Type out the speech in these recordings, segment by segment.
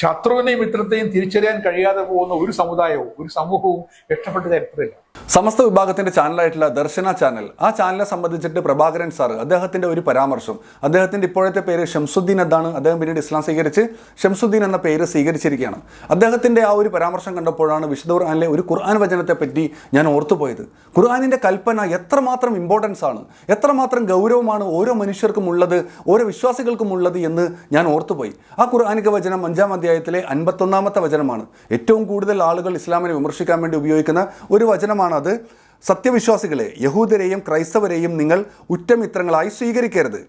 ശത്രുവിനെയും മിത്രത്തെയും തിരിച്ചറിയാൻ കഴിയാതെ പോകുന്ന ഒരു സമുദായവും ഒരു സമൂഹവും രക്ഷപ്പെട്ട ചരിത്രമില്ല. സമസ്ത വിഭാഗത്തിന്റെ ചാനലായിട്ടുള്ള ദർശന ചാനൽ. ആ ചാനലിനെ സംബന്ധിച്ചിട്ട് പ്രഭാകരൻ സാർ അദ്ദേഹത്തിന്റെ ഒരു പരാമർശം. അദ്ദേഹത്തിന്റെ ഇപ്പോഴത്തെ പേര് ഷംസുദ്ദീൻ എന്നാണ് അദ്ദേഹം പിന്നീട് ഇസ്ലാം സ്വീകരിച്ച് ഷംസുദ്ദീൻ എന്ന പേര് സ്വീകരിച്ചിരിക്കുകയാണ്. അദ്ദേഹത്തിന്റെ ആ ഒരു പരാമർശം കണ്ടപ്പോഴാണ് വിശുദ്ധ ഖുർആാനിലെ ഒരു ഖുർആൻ വചനത്തെ പറ്റി ഞാൻ ഓർത്തുപോയത്. ഖുർആാനിന്റെ കൽപ്പന എത്രമാത്രം ഇമ്പോർട്ടൻസ് ആണ് എത്രമാത്രം ഗൗരവമാണ് ഓരോ മനുഷ്യർക്കും ഉള്ളത് ഓരോ വിശ്വാസികൾക്കും ഉള്ളത് എന്ന് ഞാൻ ഓർത്തുപോയി. ആ ഖുർആാനിക വചനം അഞ്ചാം അധ്യായത്തിലെ അൻപത്തൊന്നാമത്തെ വചനമാണ്. ഏറ്റവും കൂടുതൽ ആളുകൾ ഇസ്ലാമിനെ വിമർശിക്കാൻ വേണ്ടി ഉപയോഗിക്കുന്ന ഒരു വചനമാണത് സത്യവിശ്വാസികളെ യഹൂദരെയും ക്രൈസ്തവരെയും നിങ്ങൾ ഉറ്റമിത്രങ്ങളായി സ്വീകരിക്കരുത്.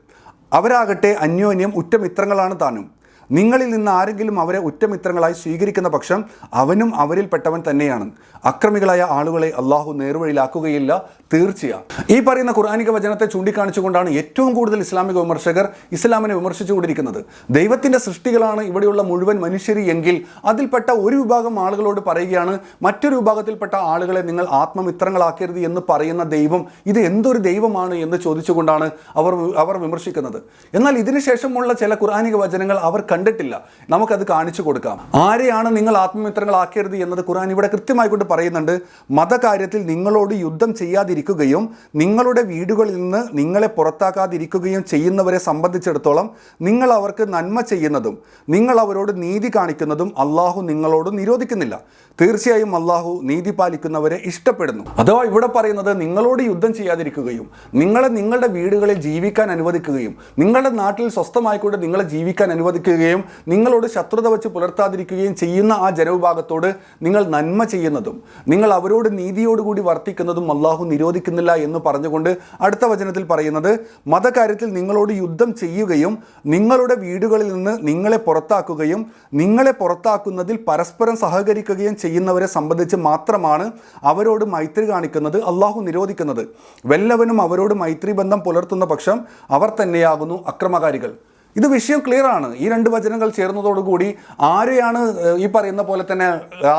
അവരാകട്ടെ അന്യോന്യം ഉറ്റമിത്രങ്ങളാണ് താനും. നിങ്ങളിൽ നിന്ന് ആരെങ്കിലും അവരെ ഉറ്റമിത്രങ്ങളായി സ്വീകരിക്കുന്ന പക്ഷം അവനും അവരിൽപ്പെട്ടവൻ തന്നെയാണ്. അക്രമികളായ ആളുകളെ അള്ളാഹു നേർവഴിയിലാക്കുകയില്ല. തീർച്ചയായും ഈ പറയുന്ന ഖുർആാനിക വചനത്തെ ചൂണ്ടിക്കാണിച്ചുകൊണ്ടാണ് ഏറ്റവും കൂടുതൽ ഇസ്ലാമിക വിമർശകർ ഇസ്ലാമിനെ വിമർശിച്ചുകൊണ്ടിരിക്കുന്നത്. ദൈവത്തിന്റെ സൃഷ്ടികളാണ് ഇവിടെയുള്ള മുഴുവൻ മനുഷ്യർ എങ്കിൽ അതിൽപ്പെട്ട ഒരു വിഭാഗം ആളുകളോട് പറയുകയാണ് മറ്റൊരു വിഭാഗത്തിൽപ്പെട്ട ആളുകളെ നിങ്ങൾ ആത്മമിത്രങ്ങളാക്കരുത് എന്ന് പറയുന്ന ദൈവം ഇത് എന്തൊരു ദൈവമാണ് എന്ന് ചോദിച്ചുകൊണ്ടാണ് അവർ അവർ വിമർശിക്കുന്നത്. എന്നാൽ ഇതിനുശേഷമുള്ള ചില ഖുർആാനിക വചനങ്ങൾ അവർ കണ്ടിട്ടില്ല. നമുക്കത് കാണിച്ചു കൊടുക്കാം. ആരെയാണ് നിങ്ങൾ ആത്മമിത്രങ്ങളാക്കരുത് എന്നത് ഖുർആൻ ഇവിടെ കൃത്യമായി കൊണ്ട് പറയുന്നുണ്ട്. മതകാര്യത്തിൽ നിങ്ങളോട് യുദ്ധം ചെയ്യാതിരിക്കുകയും നിങ്ങളുടെ വീടുകളിൽ നിന്ന് നിങ്ങളെ പുറത്താക്കാതിരിക്കുകയും ചെയ്യുന്നവരെ സംബന്ധിച്ചിടത്തോളം നിങ്ങൾ അവർക്ക് നന്മ ചെയ്യുന്നതും നിങ്ങൾ അവരോട് നീതി കാണിക്കുന്നതും അള്ളാഹു നിങ്ങളോട് നിരോധിക്കുന്നില്ല. തീർച്ചയായും അള്ളാഹു നീതി പാലിക്കുന്നവരെ ഇഷ്ടപ്പെടുന്നു. അഥവാ ഇവിടെ പറയുന്നത് നിങ്ങളോട് യുദ്ധം ചെയ്യാതിരിക്കുകയും നിങ്ങളെ നിങ്ങളുടെ വീടുകളിൽ ജീവിക്കാൻ അനുവദിക്കുകയും നിങ്ങളുടെ നാട്ടിൽ സ്വസ്ഥമായിക്കൊണ്ട് നിങ്ങളെ ജീവിക്കാൻ അനുവദിക്കുകയും നിങ്ങളോട് ശത്രുത വെച്ച് പുലർത്താതിരിക്കുകയും ചെയ്യുന്ന ആ ജനവിഭാഗത്തോട് നിങ്ങൾ നന്മ ചെയ്യുന്നതും നിങ്ങൾ അവരോട് നീതിയോടുകൂടി വർത്തിക്കുന്നതും അള്ളാഹു നിരോധിക്കുന്നില്ല എന്ന് പറഞ്ഞുകൊണ്ട് അടുത്ത വചനത്തിൽ പറയുന്നത് മതകാര്യത്തിൽ നിങ്ങളോട് യുദ്ധം ചെയ്യുകയും നിങ്ങളുടെ വീടുകളിൽ നിന്ന് നിങ്ങളെ പുറത്താക്കുകയും നിങ്ങളെ പുറത്താക്കുന്നതിൽ പരസ്പരം സഹകരിക്കുകയും ചെയ്യുന്നവരെ സംബന്ധിച്ച് മാത്രമാണ് അവരോട് മൈത്രി കാണിക്കുന്നത് അള്ളാഹു നിരോധിക്കുന്നത്. വല്ലവനും അവരോട് മൈത്രി ബന്ധം പുലർത്തുന്ന പക്ഷം അവർ തന്നെയാകുന്നു അക്രമകാരികൾ. ഇത് വിഷയം ക്ലിയർ ആണ്. ഈ രണ്ട് വചനങ്ങൾ ചേർന്നതോടുകൂടി ആരെയാണ് ഈ പറയുന്ന പോലെ തന്നെ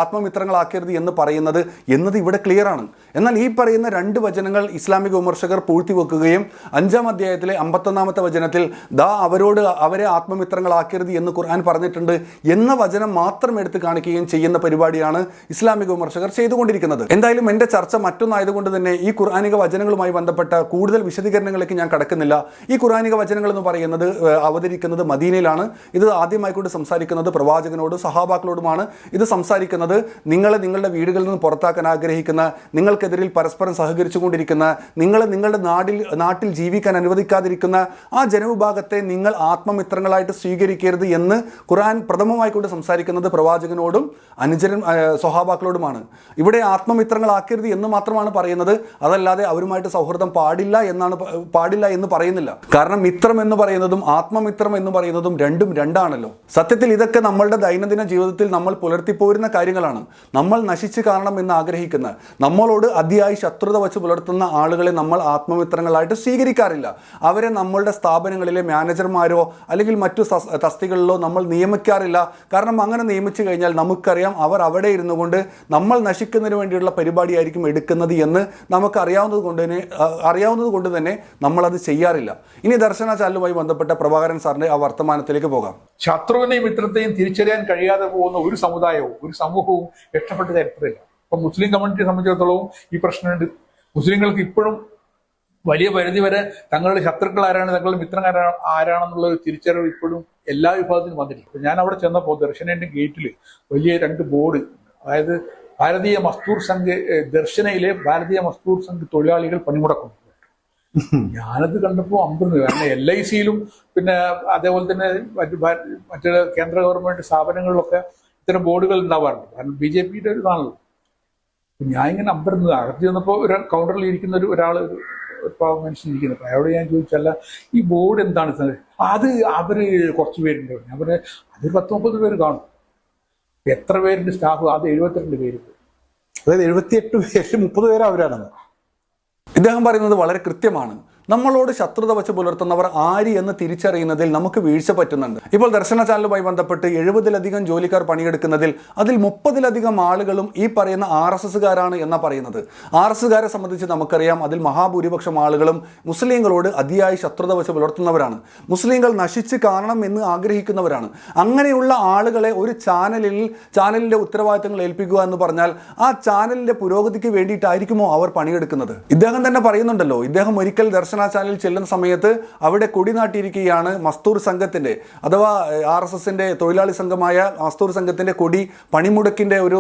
ആത്മമിത്രങ്ങളാക്കരുത് എന്ന് പറയുന്നത് എന്നത് ഇവിടെ ക്ലിയർ ആണ്. എന്നാൽ ഈ പറയുന്ന രണ്ട് വചനങ്ങൾ ഇസ്ലാമിക വിമർശകർ പൂഴ്ത്തിവെക്കുകയും അഞ്ചാം അധ്യായത്തിലെ അമ്പത്തൊന്നാമത്തെ വചനത്തിൽ ദാ അവരോട് അവരെ ആത്മമിത്രങ്ങളാക്കരുത് എന്ന് ഖുർആൻ പറഞ്ഞിട്ടുണ്ട് എന്ന വചനം മാത്രം എടുത്ത് കാണിക്കുകയും ചെയ്യുന്ന പരിപാടിയാണ് ഇസ്ലാമിക വിമർശകർ ചെയ്തുകൊണ്ടിരിക്കുന്നത്. എന്തായാലും എന്റെ ചർച്ച മറ്റൊന്നായതുകൊണ്ട് തന്നെ ഈ ഖുർആാനിക വചനങ്ങളുമായി ബന്ധപ്പെട്ട കൂടുതൽ വിശദീകരണങ്ങളിലേക്ക് ഞാൻ കടക്കുന്നില്ല. ഈ ഖുർആാനിക വചനങ്ങൾ എന്ന് പറയുന്നത് ഏഹ്, അവതരിക്കുന്നത് മദീനയിലാണ്. ഇത് ആദ്യമായിക്കൊണ്ട് സംസാരിക്കുന്നത് പ്രവാചകനോട് സഹാബാക്കളോടുമാണ്. ഇത് സംസാരിക്കുന്നത് നിങ്ങളെ നിങ്ങളുടെ വീടുകളിൽ നിന്ന് പുറത്താക്കാൻ ആഗ്രഹിക്കുന്ന നിങ്ങൾക്കെതിരിൽ പരസ്പരം സഹകരിച്ചുകൊണ്ടിരിക്കുന്ന നിങ്ങളെ നിങ്ങളുടെ നാടിൽ നാട്ടിൽ ജീവിക്കാൻ അനുവദിക്കാതിരിക്കുന്ന ആ ജനവിഭാഗത്തെ നിങ്ങൾ ആത്മമിത്രങ്ങളായിട്ട് സ്വീകരിക്കരുത് എന്ന് ഖുറാൻ പ്രഥമമായിക്കൊണ്ട് സംസാരിക്കുന്നത് പ്രവാചകനോടും അനുചരൻ ആ, സ്വഹാബാക്കളോടുമാണ് ഇവിടെ ആത്മമിത്രങ്ങളാക്കരുത് എന്ന് മാത്രമാണ് പറയുന്നത്. അതല്ലാതെ അവരുമായിട്ട് സൗഹൃദം പാടില്ല എന്നാണ് പാടില്ല എന്ന് പറയുന്നില്ല. കാരണം മിത്രം എന്ന് പറയുന്നതും ആത്മമിത്രം എന്ന് പറയുന്നതും രണ്ടും രണ്ടാണല്ലോ. സത്യത്തിൽ ഇതൊക്കെ നമ്മളുടെ ദൈനംദിന ജീവിതത്തിൽ നമ്മൾ പുലർത്തിപ്പോരുന്ന കാര്യങ്ങളാണ്. നമ്മൾ നശിച്ചു കാണണം എന്ന് ആഗ്രഹിക്കുന്ന നമ്മളോട് അതിയായി ശത്രുത വച്ച് പുലർത്തുന്ന ആളുകളെ നമ്മൾ ആത്മമിത്രങ്ങളായിട്ട് സ്വീകരിക്കാറില്ല. അവരെ നമ്മളുടെ സ്ഥാപനങ്ങളിലെ മാനേജർമാരോ അല്ലെങ്കിൽ മറ്റു തസ്തികളിലോ നമ്മൾ നിയമിക്കാറില്ല. കാരണം അങ്ങനെ നിയമിച്ചു കഴിഞ്ഞാൽ നമുക്കറിയാം അവർ അവിടെ ഇരുന്നു കൊണ്ട് നമ്മൾ നശിക്കുന്നതിന് വേണ്ടിയുള്ള പരിപാടിയായിരിക്കും എടുക്കുന്നത് എന്ന് നമുക്ക് അറിയാവുന്നത് കൊണ്ട് തന്നെ അറിയാവുന്നത് കൊണ്ട് തന്നെ നമ്മളത് ചെയ്യാറില്ല. ഇനി ദർശന ബന്ധപ്പെട്ട പ്രഭാകരൻ സാറിന്റെ ആ വർത്തമാനത്തിലേക്ക് പോകാം. ശത്രുവിനെയും മിത്രത്തെയും തിരിച്ചറിയാൻ കഴിയാതെ പോകുന്ന ഒരു സമുദായവും ഒരു സമൂഹവും രക്ഷപ്പെട്ട ചരിത്രമില്ല ഇപ്പൊ മുസ്ലിം കമ്മ്യൂണിറ്റിയെ സംബന്ധിച്ചിടത്തോളം ഈ പ്രശ്നമുണ്ട്. മുസ്ലിങ്ങൾക്ക് ഇപ്പോഴും വലിയ പരിധി വരെ തങ്ങളുടെ ശത്രുക്കൾ ആരാണ് തങ്ങളുടെ മിത്രം ആരാ- ആരാണെന്നുള്ള ഒരു തിരിച്ചറിവ് ഇപ്പോഴും എല്ലാ വിഭാഗത്തിനും വന്നിട്ടില്ല. ഞാൻ അവിടെ ചെന്നപ്പോൾ ദർശനന്റെ ഗേറ്റിൽ വലിയ രണ്ട് ബോർഡ് അതായത് ഭാരതീയ മസ്തൂർ സംഘ് ദർശനയിലെ ഭാരതീയ മസ്തൂർ സംഘ് തൊഴിലാളികൾ പണിമുടക്കുന്നു ഞാനത് കണ്ടപ്പോൾ അമ്പത് കാരണം എൽ ഐ സിയിലും പിന്നെ അതേപോലെ തന്നെ മറ്റു കേന്ദ്ര ഗവൺമെന്റ് സ്ഥാപനങ്ങളിലൊക്കെ ഇത്തരം ബോർഡുകൾ ഉണ്ടാവാറുണ്ട്. കാരണം ബി ജെ പിയുടെ ഒരു ഇതാണല്ലോ. ഞാൻ ഇങ്ങനെ അമ്പരുന്നത്. അകത്ത് ചെന്നപ്പോൾ ഒരു കൗണ്ടറിൽ ഇരിക്കുന്ന ഒരു ഒരാൾ ഒരു പാവം മനുഷ്യൻ ഇരിക്കുന്നത്. അയാളോട് ഞാൻ ചോദിച്ചല്ല ഈ ബോർഡ് എന്താണ് അത് അവർ കുറച്ച് പേരുണ്ട്. പറഞ്ഞ അത് പത്ത് മുപ്പത് പേര് കാണും. എത്ര പേരുണ്ട് സ്റ്റാഫ്? അത് എഴുപത്തിരണ്ട് പേര്. അതായത് എഴുപത്തിയെട്ട് പേര് മുപ്പത് പേര് അവരാണെന്ന് ഇദ്ദേഹം പറയുന്നത് വളരെ കൃത്യമാണ്. നമ്മളോട് ശത്രുത വച്ച് പുലർത്തുന്നവർ ആര് എന്ന് തിരിച്ചറിയുന്നതിൽ നമുക്ക് വീഴ്ച പറ്റുന്നുണ്ട്. ഇപ്പോൾ ദർശന ചാനലുമായി ബന്ധപ്പെട്ട് എഴുപതിലധികം ജോലിക്കാർ പണിയെടുക്കുന്നതിൽ അതിൽ മുപ്പതിലധികം ആളുകളും ഈ പറയുന്ന ആർ എസ് എസ്സുകാരാണ് എന്നാ പറയുന്നത്. ആർ എസ് എസ്സുകാരെ സംബന്ധിച്ച് നമുക്കറിയാം അതിൽ മഹാഭൂരിപക്ഷം ആളുകളും മുസ്ലിങ്ങളോട് അതിയായി ശത്രുത വച്ച് പുലർത്തുന്നവരാണ്. മുസ്ലിങ്ങൾ നശിച്ച് കാണണം എന്ന് ആഗ്രഹിക്കുന്നവരാണ്. അങ്ങനെയുള്ള ആളുകളെ ഒരു ചാനലിൽ ചാനലിന്റെ ഉത്തരവാദിത്തങ്ങൾ ഏൽപ്പിക്കുക എന്ന് പറഞ്ഞാൽ ആ ചാനലിന്റെ പുരോഗതിക്ക് വേണ്ടിയിട്ടായിരിക്കുമോ അവർ പണിയെടുക്കുന്നത്? ഇദ്ദേഹം തന്നെ പറയുന്നുണ്ടല്ലോ ഇദ്ദേഹം ഒരിക്കൽ ദർശന ചാനലിൽ ചെല്ലുന്ന സമയത്ത് അവിടെ കൊടി നാട്ടിയിരിക്കുകയാണ് മസ്തൂർ സംഘത്തിന്റെ അഥവാ ആർ എസ് എസിന്റെ തൊഴിലാളി സംഘമായ മസ്തൂർ സംഘത്തിന്റെ കൊടി പണിമുടക്കിന്റെ ഒരു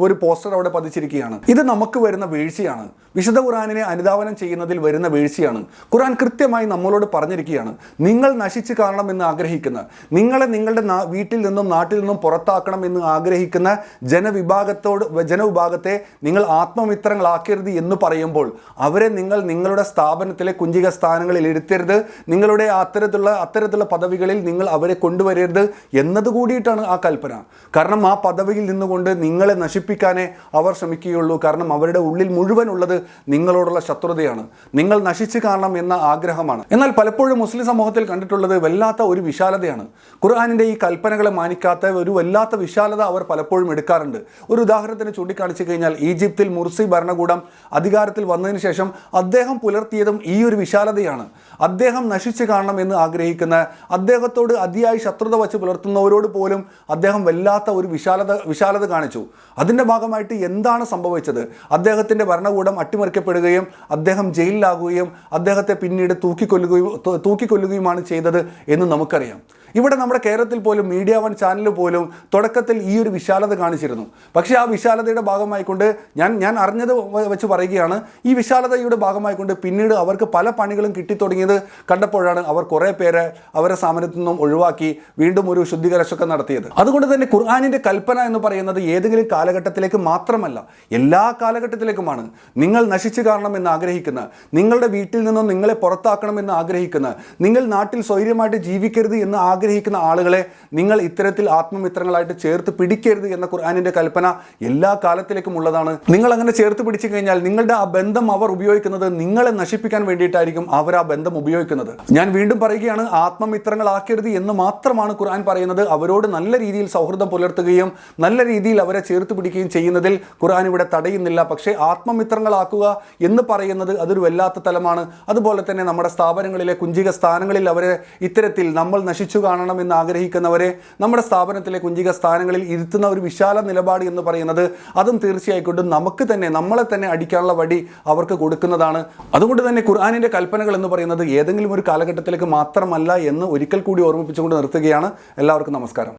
ഒരു പോസ്റ്റർ അവിടെ പതിച്ചിരിക്കുകയാണ്. ഇത് നമുക്ക് വരുന്ന വീഴ്ചയാണ്. വിശുദ്ധ ഖുറാനിനെ അനുധാവനം ചെയ്യുന്നതിൽ വരുന്ന വീഴ്ചയാണ്. ഖുറാൻ കൃത്യമായി നമ്മളോട് പറഞ്ഞിരിക്കുകയാണ്. നിങ്ങൾ നശിച്ചു കാണണം എന്ന് ആഗ്രഹിക്കുന്ന നിങ്ങളെ നിങ്ങളുടെ വീട്ടിൽ നിന്നും നാട്ടിൽ നിന്നും പുറത്താക്കണം എന്ന് ആഗ്രഹിക്കുന്ന ജനവിഭാഗത്തോട് ജനവിഭാഗത്തെ നിങ്ങൾ ആത്മമിത്രങ്ങളാക്കരുത് എന്ന് പറയുമ്പോൾ അവരെ നിങ്ങൾ നിങ്ങളുടെ സ്ഥാപനത്തിലെ കുഞ്ചിക സ്ഥാനങ്ങളിൽ ഇരുത്തരുത്. നിങ്ങളുടെ അത്തരത്തിലുള്ള അത്തരത്തിലുള്ള പദവികളിൽ നിങ്ങൾ അവരെ കൊണ്ടുവരരുത് എന്നത് കൂടിയിട്ടാണ് ആ കൽപ്പന. കാരണം ആ പദവിയിൽ നിന്നുകൊണ്ട് നിങ്ങളെ നശിപ്പിക്കാനേ അവർ ശ്രമിക്കുകയുള്ളൂ. കാരണം അവരുടെ ഉള്ളിൽ മുഴുവൻ ഉള്ളത് നിങ്ങളോടുള്ള ശത്രുതയാണ്. നിങ്ങൾ നശിച്ചു കാണണം എന്ന ആഗ്രഹമാണ്. എന്നാൽ പലപ്പോഴും മുസ്ലിം സമൂഹത്തിൽ കണ്ടിട്ടുള്ളത് വല്ലാത്ത ഒരു വിശാലതയാണ്. ഖുർആാനിന്റെ ഈ കൽപ്പനകളെ മാനിക്കാത്ത ഒരു വല്ലാത്ത വിശാലത അവർ പലപ്പോഴും എടുക്കാറുണ്ട്. ഒരു ഉദാഹരണത്തിന് ചൂണ്ടിക്കാണിച്ചു കഴിഞ്ഞാൽ ഈജിപ്തിൽ മുർസി ഭരണകൂടം അധികാരത്തിൽ വന്നതിന് ശേഷം അദ്ദേഹം പുലർത്തിയതും ഈ ഒരു വിശാലതയാണ്. അദ്ദേഹം നശിച്ചു കാണണം എന്ന് ആഗ്രഹിക്കുന്ന അദ്ദേഹത്തോട് അതിയായി ശത്രുത വച്ച് പുലർത്തുന്നവരോട് പോലും അദ്ദേഹം വല്ലാത്ത ഒരു വിശാലത വിശാലത കാണിച്ചു. അതിന്റെ ഭാഗമായിട്ട് എന്താണ് സംഭവിച്ചത്? അദ്ദേഹത്തിന്റെ ഭരണകൂടം അട്ടിമറിക്കപ്പെടുകയും അദ്ദേഹം ജയിലിലാകുകയും അദ്ദേഹത്തെ പിന്നീട് തൂക്കിക്കൊല്ലുകയും തൂക്കിക്കൊല്ലുകയുമാണ് ചെയ്തത് എന്ന് നമുക്കറിയാം. ഇവിടെ നമ്മുടെ കേരളത്തിൽ പോലും മീഡിയ വൺ ചാനൽ പോലും തുടക്കത്തിൽ ഈ ഒരു വിശാലത കാണിച്ചിരുന്നു. പക്ഷേ ആ വിശാലതയുടെ ഭാഗമായിക്കൊണ്ട് ഞാൻ ഞാൻ അറിഞ്ഞത് വെച്ച് പറയുകയാണ് ഈ വിശാലതയുടെ ഭാഗമായിക്കൊണ്ട് പിന്നീട് അവർക്ക് പല പണികളും കിട്ടിത്തുടങ്ങിയത് കണ്ടപ്പോഴാണ് അവർ കുറേ പേരെ അവരെ സമരത്തു നിന്നും ഒഴിവാക്കി വീണ്ടും ഒരു ശുദ്ധീകരശൊക്കെ നടത്തിയത്. അതുകൊണ്ട് തന്നെ ഖുർആാനിന്റെ കൽപ്പന എന്ന് പറയുന്നത് ഏതെങ്കിലും കാലഘട്ടത്തിലേക്ക് മാത്രമല്ല എല്ലാ കാലഘട്ടത്തിലേക്കുമാണ്. നിങ്ങൾ നശിച്ചു കാണണമെന്ന് ആഗ്രഹിക്കുന്ന നിങ്ങളുടെ വീട്ടിൽ നിന്നും നിങ്ങളെ പുറത്താക്കണമെന്ന് ആഗ്രഹിക്കുന്ന നിങ്ങൾ നാട്ടിൽ സ്വൈര്യമായിട്ട് ജീവിക്കരുത് എന്ന് ആഗ്രഹിക്കുന്ന ആളുകളെ നിങ്ങൾ ഇത്തരത്തിൽ ആത്മമിത്രങ്ങളായിട്ട് ചേർത്ത് പിടിക്കരുത് എന്ന ഖുർആാനിന്റെ കൽപ്പന എല്ലാ കാലത്തിലേക്കും ഉള്ളതാണ്. നിങ്ങൾ അങ്ങനെ ചേർത്ത് പിടിച്ചു കഴിഞ്ഞാൽ നിങ്ങളുടെ ആ ബന്ധം അവർ ഉപയോഗിക്കുന്നത് നിങ്ങളെ നശിപ്പിക്കാൻ വേണ്ടിയിട്ടായിരിക്കും അവർ ആ ബന്ധം ഉപയോഗിക്കുന്നത്. ഞാൻ വീണ്ടും പറയുകയാണ് ആത്മമിത്രങ്ങളാക്കരുത് എന്ന് മാത്രമാണ് ഖുർആൻ പറയുന്നത്. അവരോട് നല്ല രീതിയിൽ സൗഹൃദം പുലർത്തുകയും നല്ല രീതിയിൽ അവരെ ചേർത്ത് പിടിക്കുകയും ചെയ്യുന്നതിൽ ഖുർആൻ ഇവിടെ തടയുന്നില്ല. പക്ഷേ ആത്മമിത്രങ്ങളാക്കുക എന്ന് പറയുന്നത് അതൊരു വല്ലാത്ത തലമാണ്. അതുപോലെ തന്നെ നമ്മുടെ സ്ഥാപനങ്ങളിലെ കുഞ്ചിക സ്ഥാനങ്ങളിൽ അവരെ ഇത്തരത്തിൽ നമ്മൾ നശിച്ചു കാണണം എന്ന് ആഗ്രഹിക്കുന്നവരെ നമ്മുടെ സ്ഥാപനത്തിലെ കുഞ്ചിക സ്ഥാനങ്ങളിൽ ഇരുത്തുന്ന ഒരു വിശാല നിലപാട് എന്ന് പറയുന്നത് അതും തീർച്ചയായിക്കൊണ്ടും നമുക്ക് തന്നെ നമ്മളെ തന്നെ അടിക്കാനുള്ള വടി അവർക്ക് കൊടുക്കുന്നതാണ്. അതുകൊണ്ട് തന്നെ ഖുർആാനിന്റെ കൽപ്പനകൾ എന്ന് പറയുന്നത് ഏതെങ്കിലും ഒരു കാലഘട്ടത്തിലേക്ക് മാത്രമല്ല എന്ന് ഒരിക്കൽ കൂടി ഓർമ്മിപ്പിച്ചുകൊണ്ട് നിർത്തുകയാണ്. എല്ലാവർക്കും നമസ്കാരം.